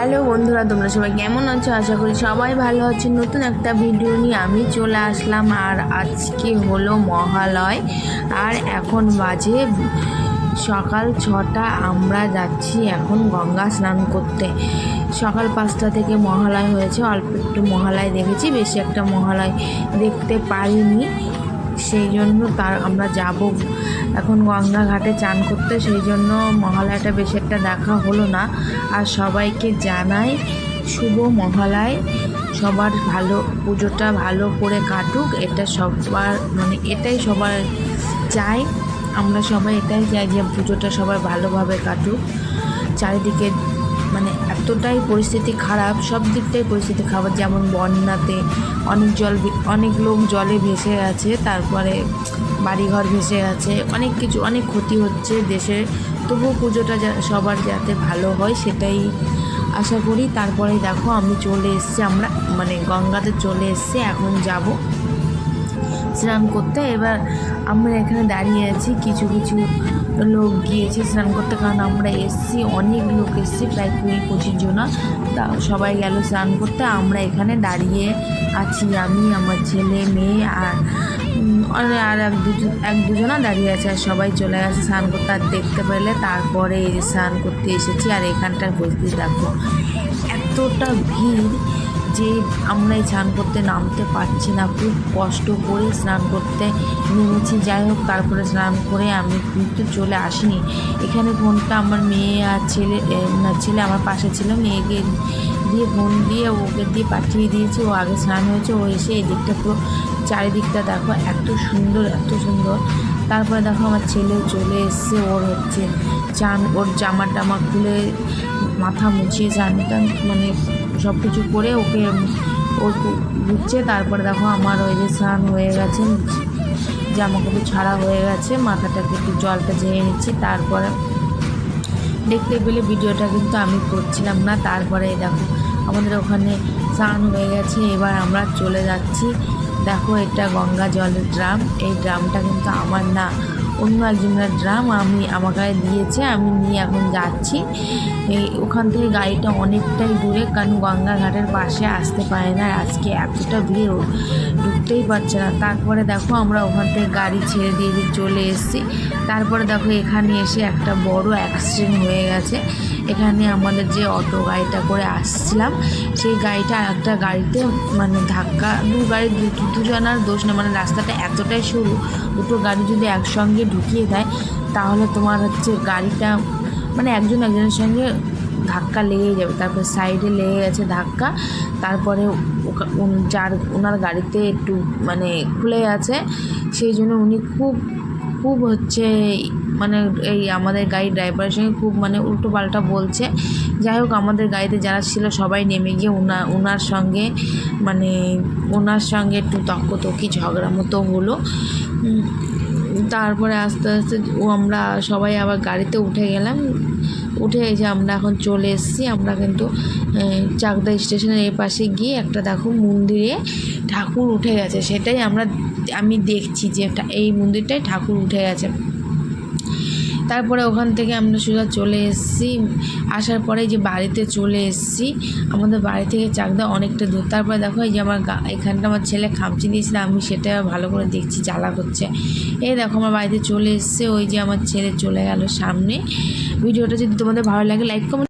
Hello বন্ধুরা, তোমরা সবাই কেমন আছো? আশা করি সবাই ভালো আছো। নতুন একটা ভিডিও নিয়ে আমি চলে আসলাম আর আজকে হলো মহালয়। আর এখন বাজে সকাল ছটা, আমরা যাচ্ছি এখন গঙ্গা স্নান করতে। সকাল পাঁচটা থেকে মহালয় হয়েছে, অল্প একটু মহালয় দেখেছি, বেশি একটা মহালয় দেখতে পারিনি। সেই জন্য তার আমরা যাব। এখন গঙ্গা ঘাটে চান করতে, সেই জন্য মহালয়াটা বেশি একটা দেখা হলো না। আর সবাইকে জানাই শুভ মহালয়। সবার ভালো, পুজোটা ভালো করে কাটুক, এটা সবার মানে এটাই সবার চাই। আমরা সবাই এটাই চাই যে পুজোটা সবার ভালোভাবে কাটুক। চারিদিকে মানে এতটাই পরিস্থিতি খারাপ, সব দিকটাই পরিস্থিতি খারাপ। যেমন বন্যাতে অনেক জল অনেক লোক জলে ভেসে আছে, তারপরে বাড়িঘর ভেসে আছে, অনেক কিছু, অনেক ক্ষতি হচ্ছে দেশে। তবুও পুজোটা সবার যাতে ভালো হয় সেটাই আশা করি। তারপরে দেখো আমি চলে এসছি, আমরা মানে গঙ্গাতে চলে এসছি, এখন যাব। স্নান করতে। এবার আমরা এখানে দাঁড়িয়ে আছি। কিছু কিছু লোক গিয়েছে স্নান করতে। কারণ আমরা এসছি, অনেক লোক এসছি, প্রায় কুড়ি, পঁচিশ জনা। তা সবাই গেল স্নান করতে। আমরা এখানে দাঁড়িয়ে আছি। আমি, আমার ছেলে, মেয়ে আর আর এক দুজন, এক দুজনা দাঁড়িয়ে আছে। আর সবাই চলে গেছে স্নান করতে। আর দেখতে পেলে তারপরে স্নান করতে এসেছি। আর এখানটার পরিস্থিতি দেখো, এতটা ভিড়। যে আমরা এই স্নান করতে নামতে পারছি না, খুব কষ্ট করে স্নান করতে নেমেছি। যাই হোক, তারপরে স্নান করে আমি কিন্তু চলে আসিনি। এখানে ফোনটা আমার মেয়ে আর ছেলে না, ছেলে আমার পাশে ছিল, মেয়েকে দিয়ে ফোন দিয়ে ওকে দিয়ে পাঠিয়ে দিয়েছি। ও আগে স্নান হয়েছে, ও এসে এদিকটা পুরো চারিদিকটা দেখো, এত সুন্দর এত সুন্দর। তারপরে দেখো আমার ছেলে চলে এসছে, ওর হচ্ছে চান, ওর জামা টামা খুলে মাথা মুছিয়ে চান টান মানে সব কিছু করে ওকে ও ঘুরছে তারপরে দেখো আমার ওই যে স্নান হয়ে গেছে, জামা কাপড় ছাড়া হয়ে গেছে, মাথাটাকে একটু জলটা ঝেড়ে নিচ্ছি, তারপরে দেখতে পেলে ভিডিওটা কিন্তু আমি করছিলাম না, তারপরে দেখো আমাদের ওখানে স্নান হয়ে গেছে, এবার আমরা চলে যাচ্ছি। দেখো, এটা গঙ্গা জলের ড্রাম। এই ড্রামটা কিন্তু আমার না, অন্য একজনের ড্রাম আমি আমাকে দিয়েছে, আমি নিয়ে এখন যাচ্ছি। এই ওখান থেকে গাড়িটা অনেকটাই দূরে, কারণ গঙ্গা ঘাটের পাশে আসতে পারে না। আজকে এতটা ভিড় ঢুকতেই পারছে না। তারপরে দেখো, আমরা ওখান থেকে গাড়ি ছেড়ে দিয়ে চলে এসেছি। তারপরে দেখো, এখানে এসে একটা বড় অ্যাক্সিডেন্ট হয়ে গেছে। এখানে আমাদের যে অটো গাড়িটা করে আসছিলাম, সেই গাড়িটা একটা গাড়িতে মানে ধাক্কা দু গাড়ি দুজনার দোষ না মানে রাস্তাটা এতটাই সরু, দুটো গাড়ি যদি একসঙ্গে ঢুকিয়ে দেয়, তাহলে তোমার হচ্ছে গাড়িটা মানে একজন একজনের সঙ্গে ধাক্কা লেগেই যাবে। তারপর সাইডে লেগে গেছে ধাক্কা, তারপরে যার, ওনার গাড়িতে একটু মানে খুলে আছে সেই জন্য উনি খুব খুব হচ্ছে মানে এই আমাদের গাড়ির ড্রাইভারের সঙ্গে খুব মানে উল্টো পাল্টা বলছে। যাই হোক, আমাদের গাড়িতে যারা ছিল সবাই নেমে গিয়ে ওনা ওনার সঙ্গে মানে ওনার সঙ্গে একটু তক্কতকি ঝগড়া মতো হলো তারপরে আস্তে আস্তে ও আমরা সবাই আবার গাড়িতে উঠে গেলাম। উঠে যে আমরা এখন চলে এসেছি। আমরা কিন্তু চাকদা স্টেশনের এই পাশে গিয়ে একটা দেখো মন্দিরে ঠাকুর উঠে গেছে। সেটাই আমরা আমি দেখছি যে এই মন্দিরটাই ঠাকুর উঠে গেছে। তারপরে ওখান থেকে আমরা সোজা চলে এসেছি। আসার পরে যে বাড়িতে চলে এসেছি। আমাদের বাড়ি থেকে চাকদা অনেকটা দূর। তারপরে দেখো এই যে আমার এখানটা আমার ছেলে খামচি দিয়েছিল। আমি সেটা ভালো করে দেখছি, জ্বালা করছে। এই দেখো আমার বাড়িতে চলে এসছে। ওই যে আমার ছেলে চলে গেল সামনে। ভিডিওটা যদি তোমাদের ভালো লাগে লাইক কমেন্ট